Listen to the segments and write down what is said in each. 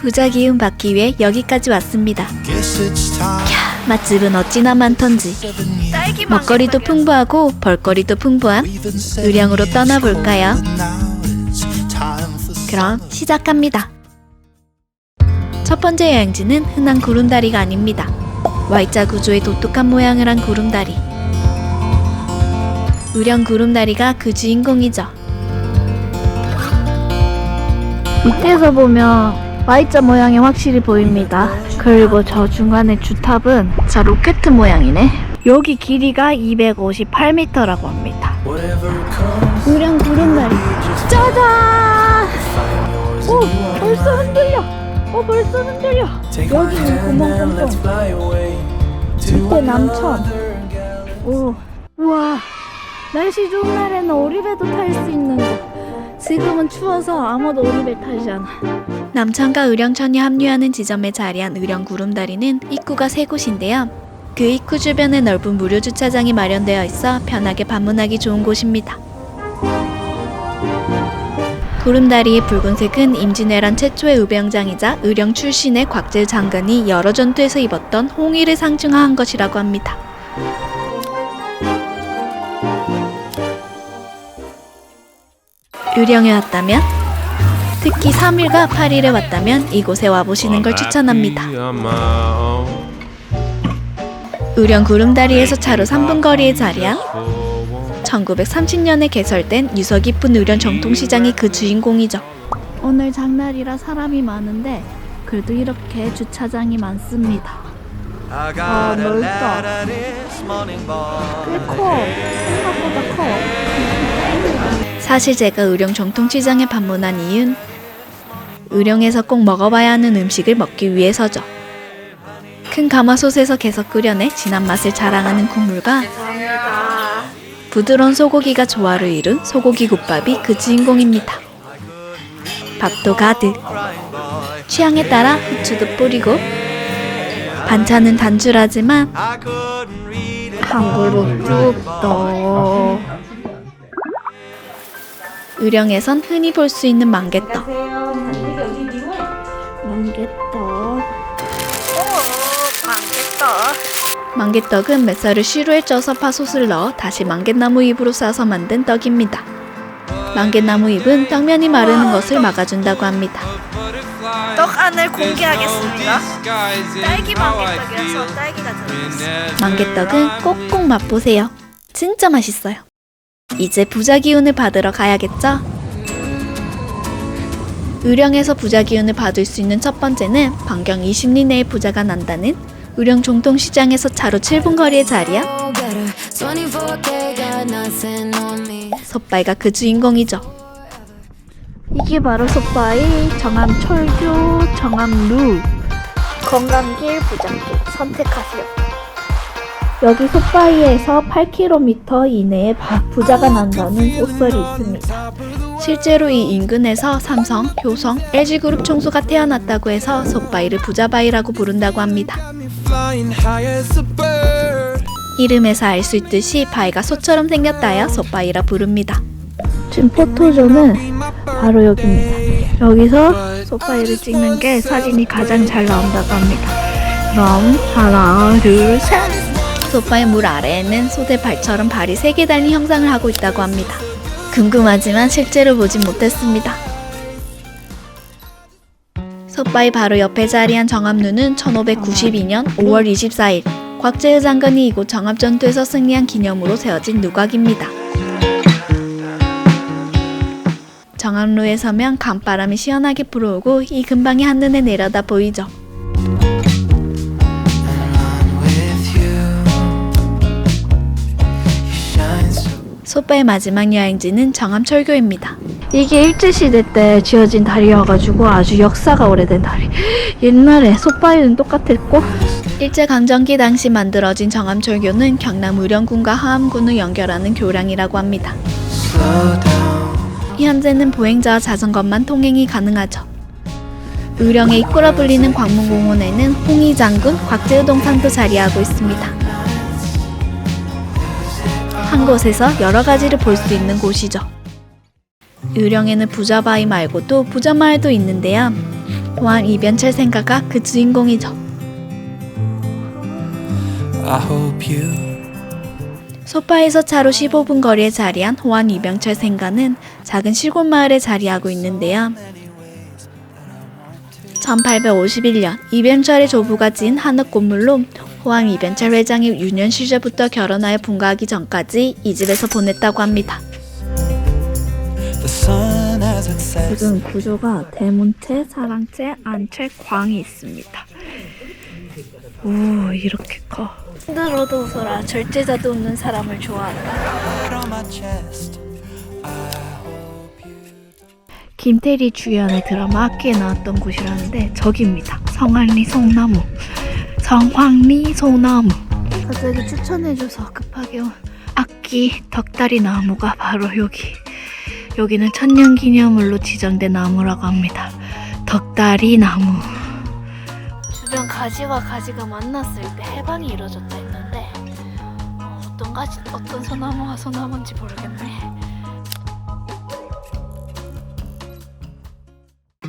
부자 기운 받기 위해 여기까지 왔습니다. Time. 맛집은 어찌나 많던지 먹거리도 풍부하고 벌거리도 풍부한 it's 떠나볼까요? 그럼 시작합니다. 첫 번째 여행지는 흔한 구름다리가 아닙니다. Y자 구조의 독특한 모양을 한 구름다리. 의령 구름다리가 그 주인공이죠. 밑에서 보면 Y자 모양이 확실히 보입니다. 그리고 저 중간에 주탑은 자 로켓 모양이네. 여기 길이가 258m라고 합니다. 의령 구름다리. 짜잔! 오, 벌써 흔들려. 어, 벌써 흔들려. 여기는 구멍 뻥뻥. 이때 남천. 오, 우와. 날씨 좋은 날에는 오리배도 탈 수 있는 거. 지금은 추워서 아무도 오리배 타지 않아. 남천과 의령천이 합류하는 지점에 자리한 의령 구름다리는 입구가 세 곳인데요. 그 입구 주변에 넓은 무료 주차장이 마련되어 있어 편하게 방문하기 좋은 곳입니다. 구름다리의 붉은색은 임진왜란 최초의 의병장이자 의령 출신의 곽재 장관이 여러 전투에서 입었던 홍의를 상징화한 것이라고 합니다. 의령에 왔다면 특히 3일과 8일에 왔다면 이곳에 와보시는 걸 추천합니다. 의령 구름다리에서 차로 3분 거리에 자리한 1930년에 개설된 유서 깊은 의령 정통시장이 그 주인공이죠. 오늘 장날이라 사람이 많은데 그래도 이렇게 주차장이 많습니다. 아 넓다. 꽤 커. 생각보다 커. 사실 제가 의령 정통시장에 방문한 이유는 의령에서 꼭 먹어봐야 하는 음식을 먹기 위해서죠. 큰 가마솥에서 계속 끓여내 진한 맛을 자랑하는 국물과 부드러운 소고기가 조화를 이룬 소고기 국밥이 그 주인공입니다. 밥도 가득, 취향에 따라 후추도 뿌리고 반찬은 단출하지만 한 그릇 쭉 떠. 의령에선 흔히 볼 수 있는 만개떡. 만개떡. 만개떡은 뱃살을 시루에 쪄서 파솥을 넣어 다시 만개나무 잎으로 싸서 만든 떡입니다. 만개나무 잎은 떡면이 마르는 것을 막아준다고 합니다. 떡 안을 공개하겠습니다. 딸기 만개떡이라서 딸기가 들어있어요. 만개떡은 꼭꼭 맛보세요. 진짜 맛있어요. 이제 부자 기운을 받으러 가야겠죠? 의령에서 부자 기운을 받을 수 있는 첫 번째는 반경 20리 내에 부자가 난다는 의령 종통시장에서 차로 7분 거리에 자리한 솥바이가 그 주인공이죠. 이게 바로 솥바이 정암 철교 정암 루 건강길 부장길 선택하세요. 여기 솥바이에서 8km 이내에 바- 부자가 난다는 속설이 있습니다. 실제로 이 인근에서 삼성, 효성, LG그룹 총수가 태어났다고 해서 솥바이를 부자바이라고 부른다고 합니다. 이름에서 알 수 있듯이 바위가 소처럼 생겼다여 솥바위라 부릅니다. 지금 포토존은 바로 여기입니다. 여기서 솥바위를 찍는 게 사진이 가장 잘 나온다고 합니다. 그럼 하나, 둘, 셋! 솥바위 물 아래에는 소대 발처럼 발이 세 개 달린 형상을 하고 있다고 합니다. 궁금하지만 실제로 보진 못했습니다. 솥바위 바로 옆에 자리한 정암루는 1592년 5월 24일 곽재의 장관이 이곳 정합전투에서 승리한 기념으로 세워진 누각입니다. 정암루에 서면 강바람이 시원하게 불어오고 이 근방이 한눈에 내려다 보이죠. 소빠의 마지막 여행지는 정암철교입니다. 이게 일제시대 때 지어진 다리여가지고 아주 역사가 오래된 다리. 옛날에 소빠이는 똑같았고 일제강점기 당시 만들어진 정암철교는 경남 의령군과 하암군을 연결하는 교량이라고 합니다. 현재는 보행자와 자전거만 통행이 가능하죠. 의령의 입구라 불리는 광문공원에는 홍의장군 곽재우 동 상도 자리하고 있습니다. 한 곳에서 여러 가지를 볼 수 있는 곳이죠. 의령에는 부자바위 말고도 부자마을도 있는데요. 호황 이변철 생가가 그 주인공이죠. 소파에서 차로 15분 거리에 자리한 호환 이병철 생가는 작은 시골 마을에 자리하고 있는데요. 1851년 이병철의 조부가 지은 한옥 건물로 호황 이병철 회장이 유년 시절부터 결혼하여 분가하기 전까지 이 집에서 보냈다고 합니다. 지금 구조가 대문채, 사랑채, 안채, 광이 있습니다. 오 이렇게 커. 힘들어도 웃어라. 절제자도 웃는 사람을 좋아한다. 김태리 주연의 드라마 악기에 나왔던 곳이라는데 저기입니다. 성황리 소나무. 성황리 소나무. 갑자기 추천해줘서 급하게 온 악기 덕다리 나무가 바로 여기. 여기는 천년기념물로 지정된 나무라고 합니다. 덕다리 나무. 주변 가지와 가지가 만났을 때 해방이 이루어졌다 했는데 어, 어떤 가지 어떤 소나무가 소나무인지 모르겠네.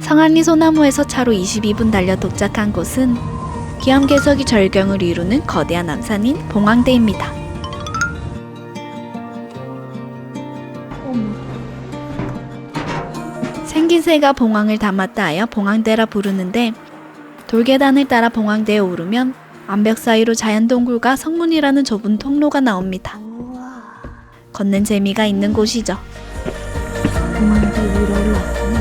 성안리 소나무에서 차로 22분 달려 도착한 곳은 기암괴석이 절경을 이루는 거대한 남산인 봉황대입니다. 생긴 새가 봉황을 담았다 하여 봉황대라 부르는데 돌계단을 따라 봉황대에 오르면 암벽 사이로 자연동굴과 성문이라는 좁은 통로가 나옵니다. 걷는 재미가 있는 곳이죠. 봉황대 위로 올라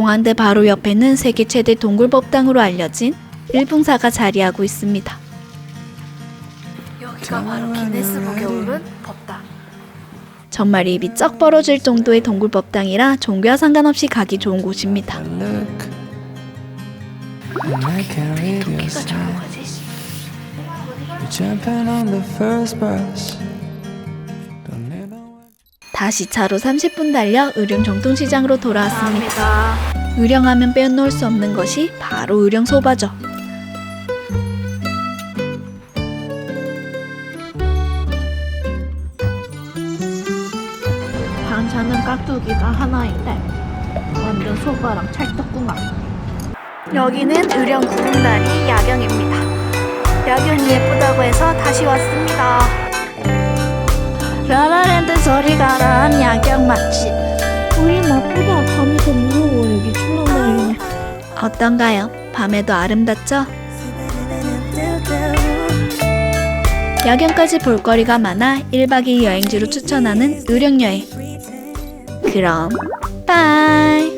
봉안대 바로 옆에는 세계 최대 동굴법당으로 알려진 일붕사가 자리하고 있습니다. 여기가 바로 기네스북에 오른 법당. 정말 입이 쩍 벌어질 정도의 동굴법당이라 종교와 상관없이 가기 좋은 곳입니다. 다시 차로 30분 달려 의령 정통시장으로 돌아왔습니다. 의령하면 빼놓을 수 없는 것이 바로 의령 소바죠. 반찬은 깍두기가 하나인데 완전 소바랑 찰떡궁합. 여기는 의령 구름다리 야경입니다. 야경이 예쁘다고 해서 다시 왔습니다. 라라랜드 저리 가란 야경 맛집. 우리 나쁘다 밤에도 무서워 여기 출렁다니네 어떤가요? 밤에도 아름답죠? 야경까지 볼거리가 많아 1박 2일 여행지로 추천하는 의령여행. 그럼 빠이